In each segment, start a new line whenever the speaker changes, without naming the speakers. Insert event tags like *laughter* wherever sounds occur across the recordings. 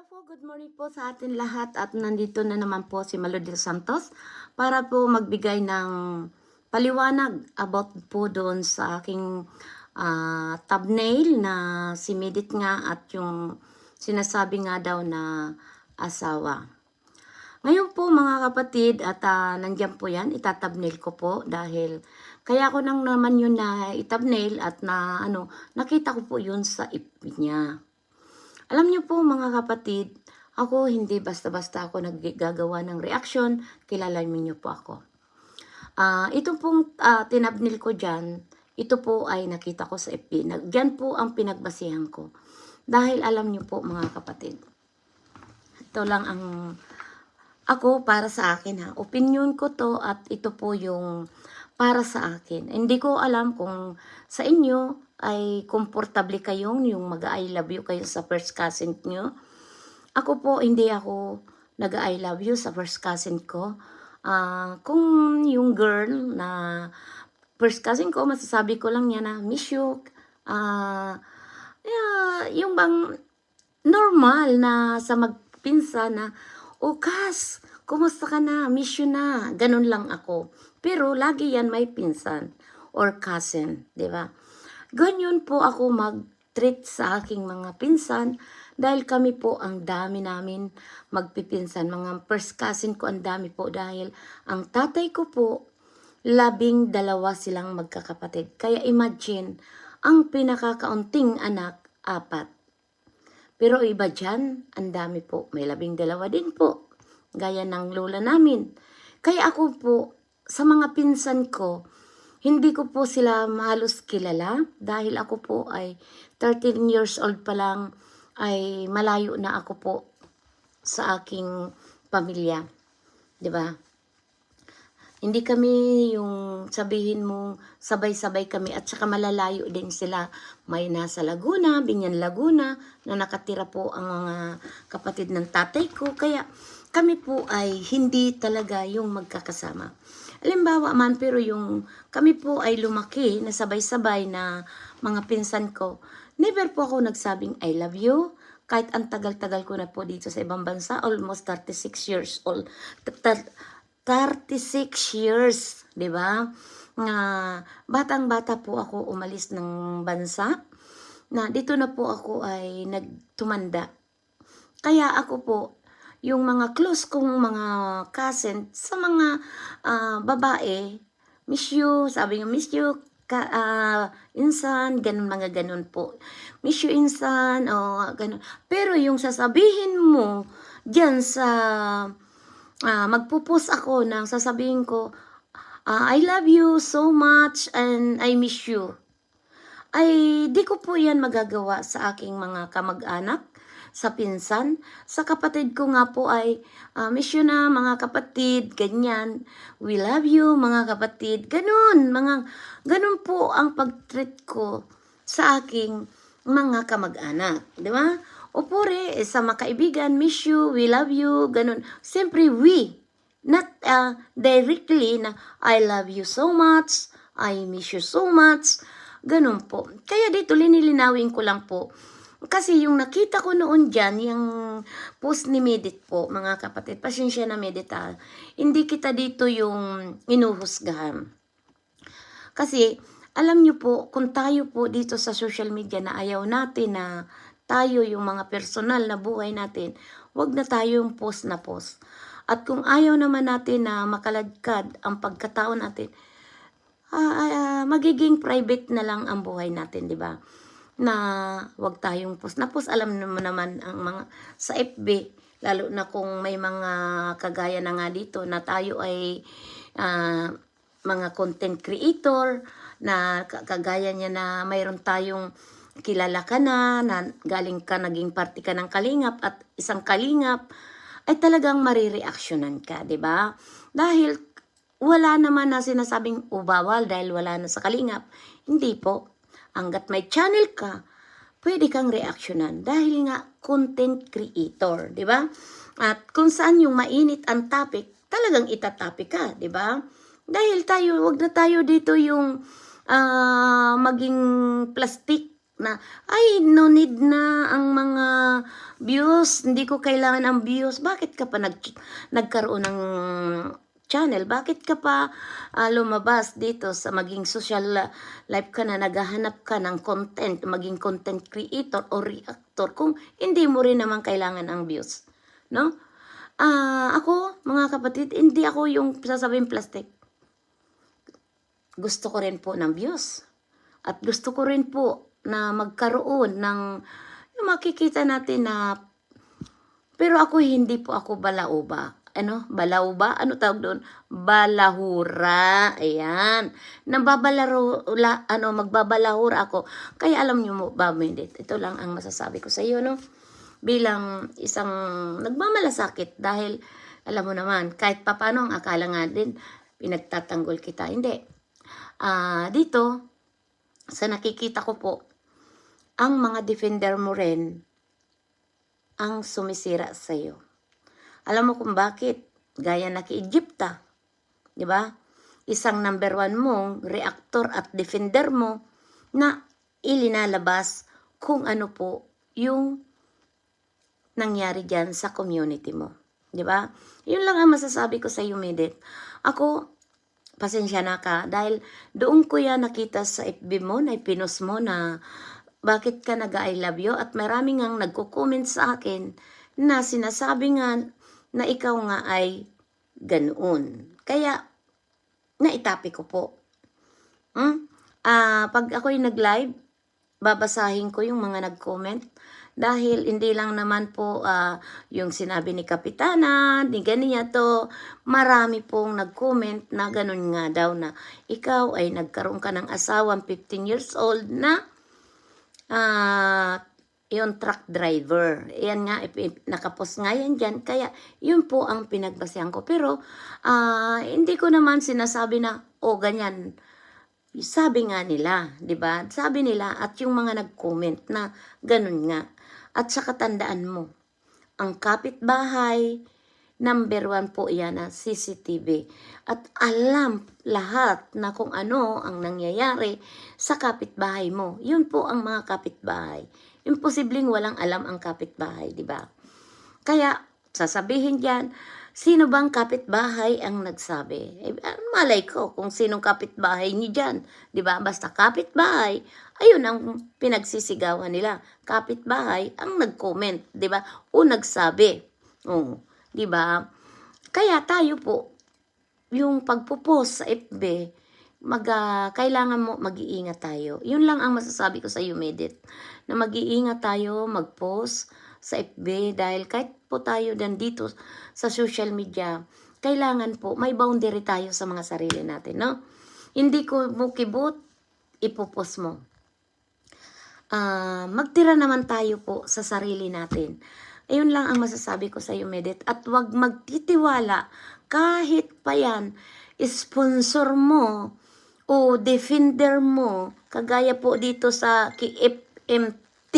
Hello po, good morning po sa atin lahat at nandito na naman po si Malodil Santos para po magbigay ng paliwanag about po doon sa aking ah, thumbnail na si Medit nga at yung sinasabi nga daw na asawa. Ngayon po mga kapatid at ah, nandyan po yan, itatabnail ko po dahil kaya ko nang naman yun na itabnail at na ano, nakita ko po yun sa ip niya. Alam niyo po mga kapatid, ako hindi basta-basta ako naggagawa ng reaction, kilala niyo po ako. Ah, ito pong ah, tinabnil ko dyan, ito po ay nakita ko sa FB. Dyan po ang pinagbasihan ko. Dahil alam niyo po mga kapatid, ito lang ang ako para sa akin ha. Opinion ko to at ito po yung para sa akin. Hindi ko alam kung sa inyo ay komportable kayong yung mag-I love you kayo sa first cousin nyo. Ako po, hindi ako nag-I love you sa first cousin ko. Ah, kung yung girl na first cousin ko, masasabi ko lang niya na miss you. Ah, yeah, yung bang normal na sa magpinsa na, o Kas, kumusta ka na? Miss you na. Ganun lang ako. Pero lagi yan may pinsan or cousin, di ba? Ganyan po ako mag-treat sa aking mga pinsan dahil kami po ang dami namin magpipinsan. Mga first cousin ko ang dami po dahil ang tatay ko po, labing dalawa silang magkakapatid. Kaya imagine, ang pinakakaunting anak, apat. Pero iba dyan, ang dami po. May labing dalawa din po. Gaya ng lola namin. Kaya ako po, sa mga pinsan ko, hindi ko po sila halos kilala dahil ako po ay 13 years old pa lang ay malayo na ako po sa aking pamilya. 'Di ba? Hindi kami yung sabihin mo sabay-sabay kami at saka malalayo din sila. May nasa Laguna, Binyan Laguna na nakatira po ang mga kapatid ng tatay ko. Kaya kami po ay hindi talaga yung magkakasama. Halimbawa man, pero yung kami po ay lumaki na sabay-sabay na mga pinsan ko, never po ako nagsabing I love you. Kahit ang tagal-tagal ko na po dito sa ibang bansa, almost 36 years old. T- t- 36 years, di ba? Nga batang-bata po ako umalis ng bansa. Na dito na po ako ay nagtumanda. Kaya ako po, yung mga close kong mga cousin sa mga ah, babae, miss you, sabi nga miss you, ka, ah, insan, ganun mga ganun po. Miss you insan, o ganun. Pero yung sasabihin mo dyan sa, ah, magpupus ako nang sasabihin ko, ah, I love you so much and I miss you ay di ko po yan magagawa sa aking mga kamag-anak, sa pinsan. Sa kapatid ko nga po ay, ah, miss you na mga kapatid, ganyan. We love you mga kapatid. Ganun, mga, ganun po ang pag-treat ko sa aking mga kamag-anak. Di ba? O pure, eh, sa mga kaibigan, miss you, we love you, ganun. Siyempre, we. Not ah, directly na I love you so much, I miss you so much. Ganun po. Kaya dito linilinawin ko lang po. Kasi yung nakita ko noon dyan, yung post ni Medit po, mga kapatid, pasensya na Medit ha. Hindi kita dito yung inuhusgahan. Kasi, alam nyo po, kung tayo po dito sa social media na ayaw natin na tayo yung mga personal na buhay natin, wag na tayo yung post na post. At kung ayaw naman natin na makaladkad ang pagkatao natin, ah, ah, magiging private na lang ang buhay natin, di ba? Na wag tayong post. Na post, alam naman naman ang mga sa FB, lalo na kung may mga kagaya na nga dito na tayo ay ah, mga content creator na ka- kagaya niya na mayroon tayong kilala ka na, na galing ka, naging party ka ng kalingap at isang kalingap, ay talagang marireaksyonan ka, di ba? Dahil wala naman na sinasabing o bawal dahil wala na sa kalingap. Hindi po. Hanggat may channel ka, pwede kang reaksyonan dahil nga content creator, di ba? At kung saan yung mainit ang topic, talagang itatopic ka, di ba? Dahil tayo, wag na tayo dito yung ah, maging plastic na ay no need na ang mga views. Hindi ko kailangan ang views. Bakit ka pa nag nagkaroon ng channel? Bakit ka pa ah, lumabas dito sa maging social life ka na naghahanap ka ng content maging content creator o reactor kung hindi mo rin naman kailangan ang views? No? Ah ako mga kapatid hindi ako yung sasabing plastic. Gusto ko rin po ng views. At gusto ko rin po na magkaroon ng yung makikita natin na pero ako hindi po ako balauba. Ano? Balauba? Ano tawag doon? Balahura. Ayan. Nababalaro, la, ano, magbabalahura ako. Kaya alam niyo mo ba, Mendit, ito lang ang masasabi ko sa iyo, no? Bilang isang nagmamalasakit dahil alam mo naman, kahit papano ang akala nga din, pinagtatanggol kita. Hindi ah dito, sa nakikita ko po, ang mga defender mo rin ang sumisira sa iyo. Alam mo kung bakit? Gaya na kay Egypta. Di ba? Isang number one mong reactor at defender mo na ilinalabas kung ano po yung nangyari dyan sa community mo. Di ba? Yun lang ang masasabi ko sa iyo, Medit. Ako, pasensya na ka dahil doon ko yan nakita sa FB mo na ipinos mo na bakit ka nag I love you at marami ngang nagko-comment sa akin na sinasabi nga na ikaw nga ay ganoon. Kaya naitapi ko po. Hmm? Ah, pag ako'y nag-live, babasahin ko yung mga nag-comment dahil hindi lang naman po ah, yung sinabi ni Kapitana, ni ganyan to, marami pong nag-comment na ganun nga daw na ikaw ay nagkaroon ka ng asawang 15 years old na ah yung truck driver. Yan nga, nakapos nga yan dyan. Kaya, yun po ang pinagbasehan ko. Pero, ah hindi ko naman sinasabi na, o ganyan. Sabi nga nila, di ba? Sabi nila, at yung mga nag-comment na ganun nga. At sa katandaan mo, ang kapitbahay, number one po yan na CCTV. At alam lahat na kung ano ang nangyayari sa kapitbahay mo. Yun po ang mga kapitbahay. Imposibleng walang alam ang kapitbahay, di ba? Kaya, sasabihin diyan, sino bang kapitbahay ang nagsabi? Eh, ah, malay ko kung sinong kapitbahay niyo dyan. Di ba? Basta kapitbahay, ayun ang pinagsisigawan nila. Kapitbahay ang nag-comment, di ba? O nagsabi. Oh, di ba? Kaya tayo po, yung pagpo-post sa FB, mag, ah, kailangan mo mag-iingat tayo. Yun lang ang masasabi ko sa iyo, Medit. Na mag-iingat tayo, mag-post sa FB dahil kahit po tayo dito sa social media, kailangan po may boundary tayo sa mga sarili natin, no? Hindi ko mo kibot, ipopost mo. Ah, magtira naman tayo po sa sarili natin. Ayun lang ang masasabi ko sa iyo, Medit. At wag magtitiwala kahit pa yan, sponsor mo o defender mo, kagaya po dito sa KFMT,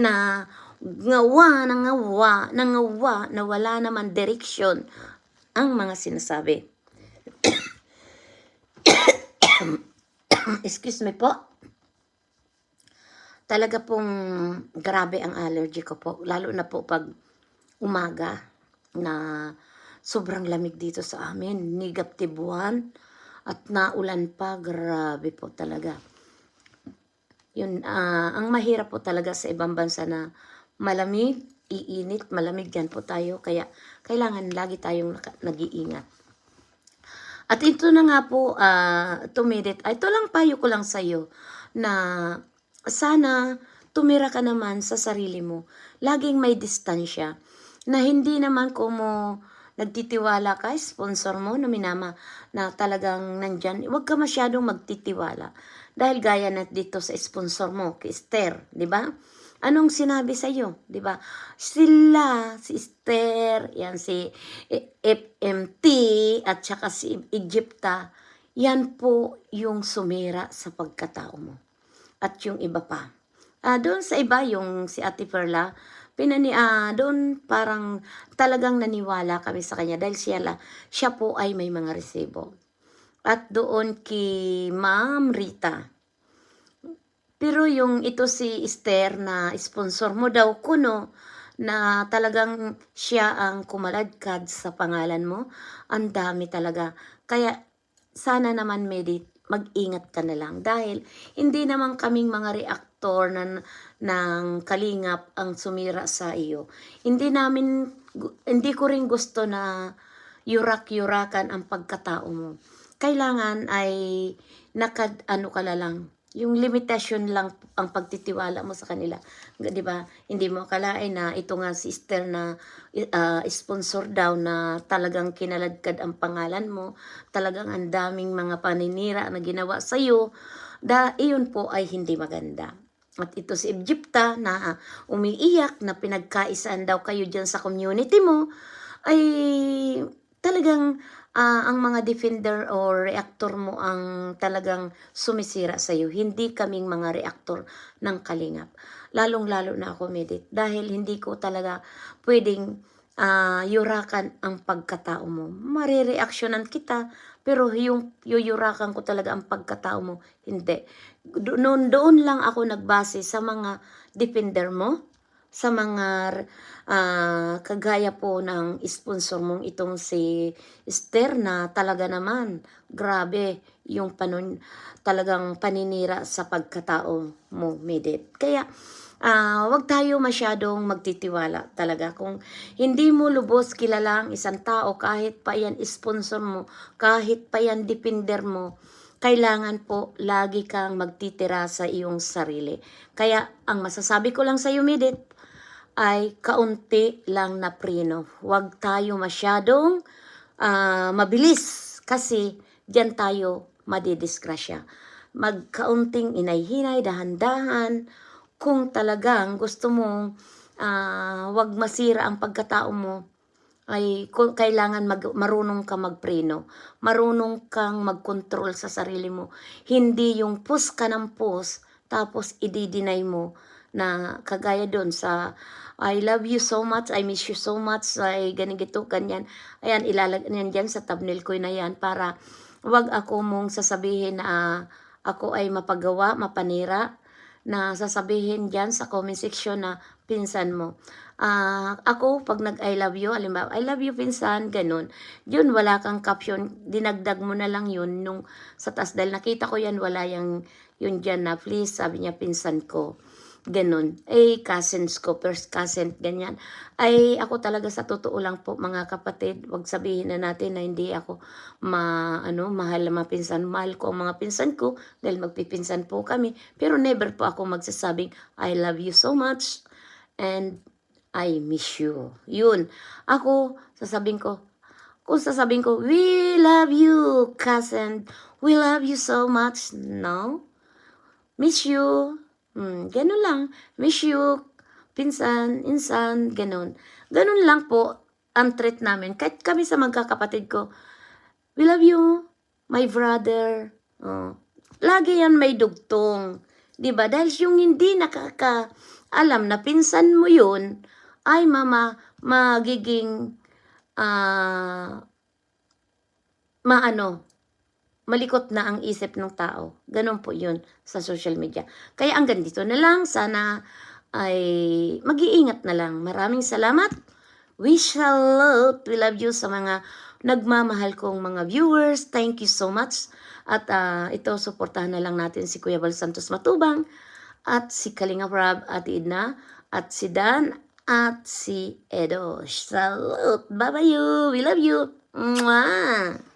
na ngawa, nangawa, nangawa, na wala naman direksyon ang mga sinasabi. *coughs* Excuse me po. Talaga pong grabe ang allergy ko po. Lalo na po pag umaga na sobrang lamig dito sa amin. Negative 1 at naulan pa. Grabe po talaga. Yun, ah, ang mahirap po talaga sa ibang bansa na malamig, iinit, malamig yan po tayo. Kaya kailangan lagi tayong nag-iingat. At ito na nga po, uh, tumidit. Ito lang payo ko lang sa'yo na sana tumira ka naman sa sarili mo. Laging may distansya. Na hindi naman kumo nagtitiwala ka, sponsor mo na minama na talagang nandyan, huwag ka masyadong magtitiwala. Dahil gaya na dito sa sponsor mo, kay Esther, di ba? Anong sinabi sa iyo, di ba? Sila, si Esther, yan si FMT, at saka si Egypta, yan po yung sumira sa pagkatao mo. At yung iba pa. Ah, doon sa iba, yung si Ate Perla, pinani, ah, doon parang talagang naniwala kami sa kanya dahil siya, la, siya po ay may mga resibo. At doon kay Ma'am Rita, Pero yung ito si Esther na sponsor mo daw kuno na talagang siya ang kumaladkad sa pangalan mo, ang dami talaga. Kaya sana naman Medit, mag-ingat ka na lang dahil hindi naman kaming mga reaktor na, ng kalingap ang sumira sa iyo. Hindi namin, hindi ko rin gusto na yurak-yurakan ang pagkatao mo. Kailangan ay nakad, ano ka lang, yung limitasyon lang ang pagtitiwala mo sa kanila. Di ba? Hindi mo akalain na ito nga si Esther na uh, sponsor daw na talagang kinaladkad ang pangalan mo. Talagang ang daming mga paninira na ginawa sa iyo. Da, iyon po ay hindi maganda. At ito si Egypta na umiiyak na pinagkaisaan daw kayo dyan sa community mo ay talagang ah, ang mga defender o reactor mo ang talagang sumisira sa iyo. Hindi kaming mga reactor ng kalingap. Lalong-lalo na ako, Medit. Dahil hindi ko talaga pwedeng ah, yurakan ang pagkatao mo. Marireaksyonan kita, pero yung yuyurakan ko talaga ang pagkatao mo, hindi. Do- Noon, doon lang ako nagbase sa mga defender mo, sa mga ah, kagaya po ng sponsor mong itong si Esther na talaga naman, grabe yung panon, talagang paninira sa pagkatao mo, Medit. Kaya, ah, wag tayo masyadong magtitiwala talaga. Kung hindi mo lubos kilala ang isang tao, kahit pa yan sponsor mo, kahit pa yan defender mo, kailangan po lagi kang magtitira sa iyong sarili. Kaya, ang masasabi ko lang sa iyo, Medit, ay kaunti lang na preno. Huwag tayo masyadong ah, mabilis kasi diyan tayo madidisgrasya. Magkaunting inay-hinay, dahan-dahan, kung talagang gusto mong ah, wag masira ang pagkatao mo, ay kailangan mag, marunong ka magpreno. Marunong kang magkontrol sa sarili mo. Hindi yung push ka ng push, tapos ididinay mo na kagaya doon sa I love you so much, I miss you so much, ay ganito, ganyan. Ayan, ilalagay yan dyan sa thumbnail ko na yan para wag ako mong sasabihin na ah, ako ay mapagawa, mapanira, na sasabihin dyan sa comment section na pinsan mo. Ah, ako, pag nag-I love you, alimbawa, I love you pinsan, ganun. Yun, wala kang caption, dinagdag mo na lang yun nung sa taas. Dahil nakita ko yan, wala yung, yun dyan na, please, sabi niya, pinsan ko. Ganun. Eh, cousins ko, first cousin, ganyan. Ay, ako talaga sa totoo lang po, mga kapatid, wag sabihin na natin na hindi ako ma, ano, mahal na mga pinsan. Mahal ko ang mga pinsan ko dahil magpipinsan po kami. Pero never po ako magsasabing, I love you so much and I miss you. Yun. Ako, sasabihin ko, kung sasabihin ko, we love you, cousin. We love you so much. No? Miss you. Hmm, ganun lang. Miss you, pinsan, insan, ganun. Ganun lang po ang treat namin. Kahit kami sa magkakapatid ko, we love you, my brother. Oh. Lagi yan may dugtong. ba? Dahil yung hindi nakaka alam na pinsan mo yun, ay mama, magiging ah maano, malikot na ang isip ng tao. Ganon po yun sa social media. Kaya hanggang dito na lang. Sana ay mag-iingat na lang. Maraming salamat. We shall love, we love you sa mga nagmamahal kong mga viewers. Thank you so much. At ah, ito, suportahan na lang natin si Kuya Bal Santos Matubang at si Kalinga Prab at Idna at si Dan at si Edo. Salute! Bye-bye you! We love you! Mwah!